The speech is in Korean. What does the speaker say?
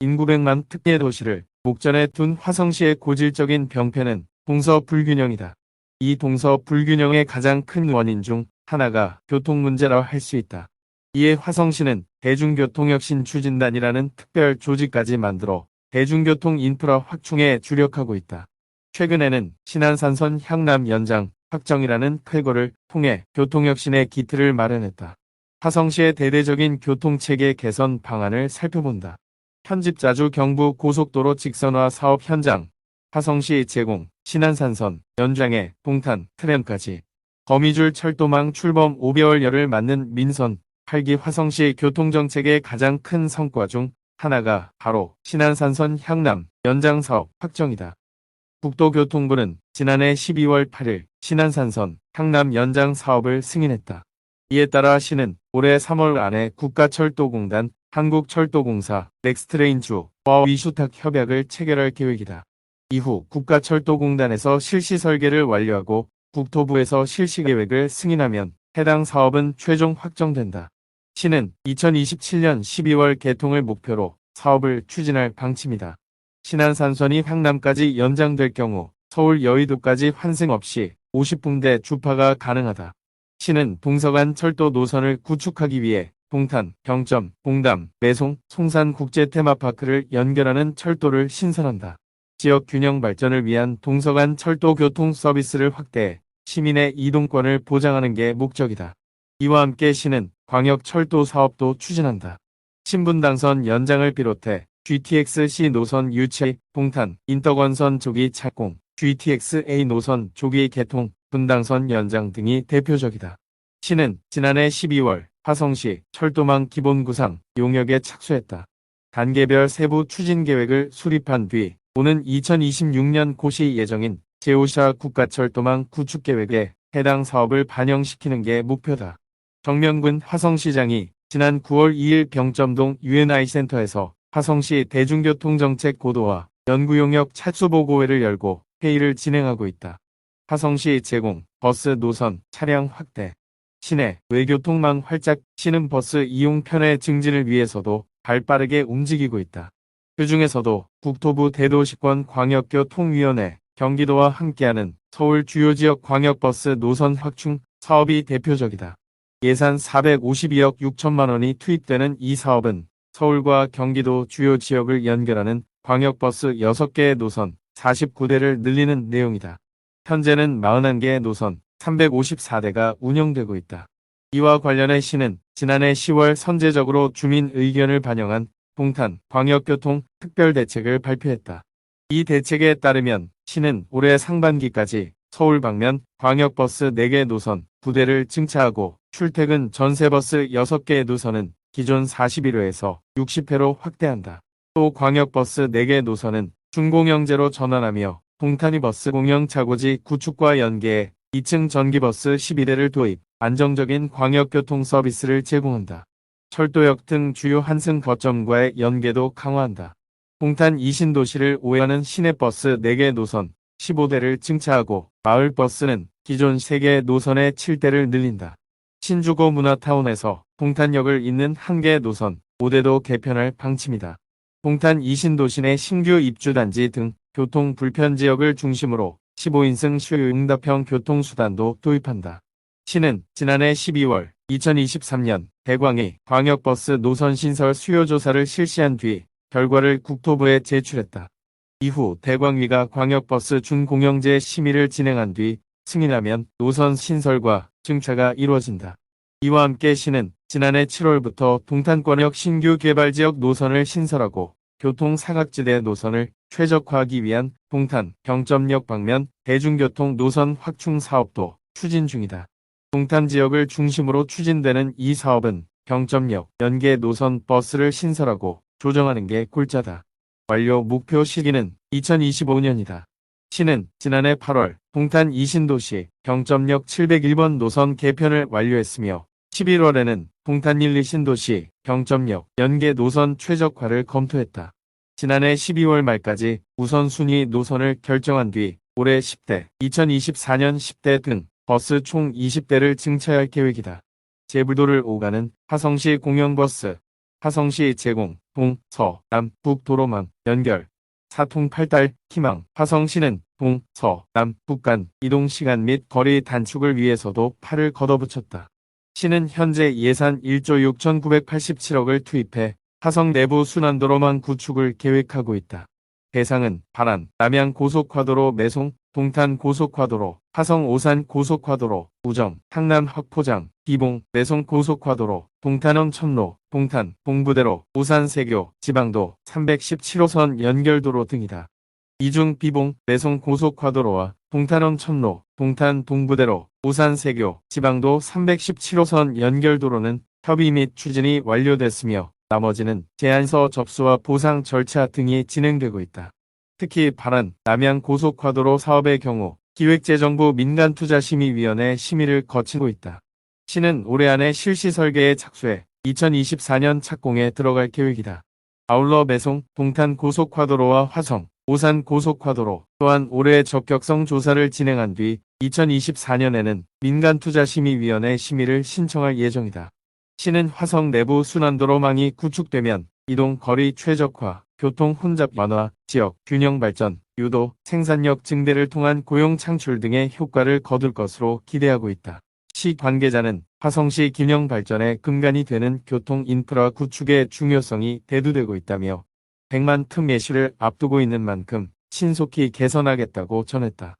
인구 100만 특례 도시를 목전에 둔 화성시의 고질적인 병폐는 동서 불균형이다. 이 동서 불균형의 가장 큰 원인 중 하나가 교통 문제라 할 수 있다. 이에 화성시는 대중교통혁신 추진단이라는 특별 조직까지 만들어 대중교통 인프라 확충에 주력하고 있다. 최근에는 신안산선 향남 연장 확정이라는 쾌거를 통해 교통혁신의 기틀을 마련했다. 화성시의 대대적인 교통체계 개선 방안을 살펴본다. 편집자주 경부 고속도로 직선화 사업 현장, 화성시 제공, 신안산선, 연장에 동탄, 트램까지 거미줄 철도망 출범 5개월여를 맞는 민선 8기 화성시 교통정책의 가장 큰 성과 중 하나가 바로 신안산선 향남 연장 사업 확정이다. 국도교통부는 지난해 12월 8일 신안산선 향남 연장 사업을 승인했다. 이에 따라 시는 올해 3월 안에 국가철도공단, 한국철도공사, 넥스트레인주와 위슈탁 협약을 체결할 계획이다. 이후 국가철도공단에서 실시 설계를 완료하고 국토부에서 실시 계획을 승인하면 해당 사업은 최종 확정된다. 시는 2027년 12월 개통을 목표로 사업을 추진할 방침이다. 신안산선이 향남까지 연장될 경우 서울 여의도까지 환승 없이 50분대 주파가 가능하다. 시는 동서간 철도 노선을 구축하기 위해 동탄, 경점, 봉담, 매송, 송산 국제 테마파크를 연결하는 철도를 신설한다. 지역 균형 발전을 위한 동서간 철도 교통 서비스를 확대해 시민의 이동권을 보장하는 게 목적이다. 이와 함께 시는 광역 철도 사업도 추진한다. 신분 당선 연장을 비롯해 GTX-C 노선 유치, 동탄, 인터건선 조기 착공, GTX-A 노선 조기 개통, 분당선 연장 등이 대표적이다. 시는 지난해 12월 화성시 철도망 기본구상 용역에 착수했다. 단계별 세부 추진 계획을 수립한 뒤 오는 2026년 고시 예정인 제오샤 국가철도망 구축 계획에 해당 사업을 반영시키는 게 목표다. 정명근 화성시장이 지난 9월 2일 병점동 UNI 센터에서 화성시 대중교통정책 고도화 연구용역 착수보고회를 열고 회의를 진행하고 있다. 화성시 제공, 버스 노선, 차량 확대, 시내, 외교통망 활짝 시는 버스 이용 편의 증진을 위해서도 발빠르게 움직이고 있다. 그 중에서도 국토부 대도시권 광역교통위원회, 경기도와 함께하는 서울 주요 지역 광역버스 노선 확충 사업이 대표적이다. 예산 452억 6천만 원이 투입되는 이 사업은 서울과 경기도 주요 지역을 연결하는 광역버스 6개의 노선 49대를 늘리는 내용이다. 현재는 41개의 노선 354대가 운영되고 있다. 이와 관련해 시는 지난해 10월 선제적으로 주민 의견을 반영한 동탄 광역교통 특별대책을 발표했다. 이 대책에 따르면 시는 올해 상반기까지 서울 방면 광역버스 4개 노선 9대를 증차하고 출퇴근 전세버스 6개의 노선은 기존 41회에서 60회로 확대한다. 또 광역버스 4개 노선은 중공영제로 전환하며 동탄이버스 공영차고지 구축과 연계해 2층 전기버스 12대를 도입, 안정적인 광역교통 서비스를 제공한다. 철도역 등 주요 한승 거점과의 연계도 강화한다. 동탄 이신도시를 오해하는 시내버스 4개 노선 15대를 증차하고 마을버스는 기존 3개 노선의 7대를 늘린다. 신주고 문화타운에서 동탄역을 잇는 1개 노선 5대도 개편할 방침이다. 동탄 이신도시 내 신규 입주단지 등 교통 불편 지역을 중심으로 15인승 수요응답형 교통수단도 도입한다. 시는 지난해 12월 2023년 대광이 광역버스 노선 신설 수요조사를 실시한 뒤 결과를 국토부에 제출했다. 이후 대광위가 광역버스 준공영제 심의를 진행한 뒤 승인하면 노선 신설과 증차가 이루어진다. 이와 함께 시는 지난해 7월부터 동탄권역 신규 개발지역 노선을 신설하고 교통 사각지대 노선을 최적화하기 위한 동탄, 경점역 방면 대중교통 노선 확충 사업도 추진 중이다. 동탄 지역을 중심으로 추진되는 이 사업은 경점역, 연계 노선 버스를 신설하고 조정하는 게 골자다. 완료 목표 시기는 2025년이다. 시는 지난해 8월 동탄 이신도시 경점역 701번 노선 개편을 완료했으며 11월에는 동탄 1, 2 신도시 경점역 연계 노선 최적화를 검토했다. 지난해 12월 말까지 우선순위 노선을 결정한 뒤 올해 10대, 2024년 10대 등 버스 총 20대를 증차할 계획이다. 제불도를 오가는 화성시 공영버스, 화성시 제공, 동, 서, 남, 북 도로망 연결, 사통 팔달, 희망, 화성시는 동, 서, 남, 북 간 이동 시간 및 거리 단축을 위해서도 팔을 걷어붙였다. 시는 현재 예산 1조 6,987억을 투입해 화성 내부 순환도로망 구축을 계획하고 있다. 대상은 반안, 남양 고속화도로 매송, 동탄 고속화도로, 화성 오산 고속화도로, 우정, 항남 확포장, 비봉, 매송 고속화도로, 동탄원 천로, 동탄, 봉부대로, 우산 세교, 지방도, 317호선 연결도로 등이다. 이중 비봉, 매송 고속화도로와 동탄원 천로, 동탄 동부대로, 우산 세교, 지방도 317호선 연결도로는 협의 및 추진이 완료됐으며 나머지는 제안서 접수와 보상 절차 등이 진행되고 있다. 특히 발안 남양 고속화도로 사업의 경우 기획재정부 민간투자심의위원회 심의를 거치고 있다. 시는 올해 안에 실시 설계에 착수해 2024년 착공에 들어갈 계획이다. 아울러 매송, 동탄 고속화도로와 화성, 오산 고속화도로 또한 올해 적격성 조사를 진행한 뒤 2024년에는 민간투자심의위원회 심의를 신청할 예정이다. 시는 화성 내부 순환도로망이 구축되면 이동 거리 최적화, 교통 혼잡 완화, 지역 균형 발전, 유도, 생산력 증대를 통한 고용 창출 등의 효과를 거둘 것으로 기대하고 있다. 시 관계자는 화성시 균형 발전의 근간이 되는 교통 인프라 구축의 중요성이 대두되고 있다며 100만 틈 예시를 앞두고 있는 만큼 신속히 개선하겠다고 전했다.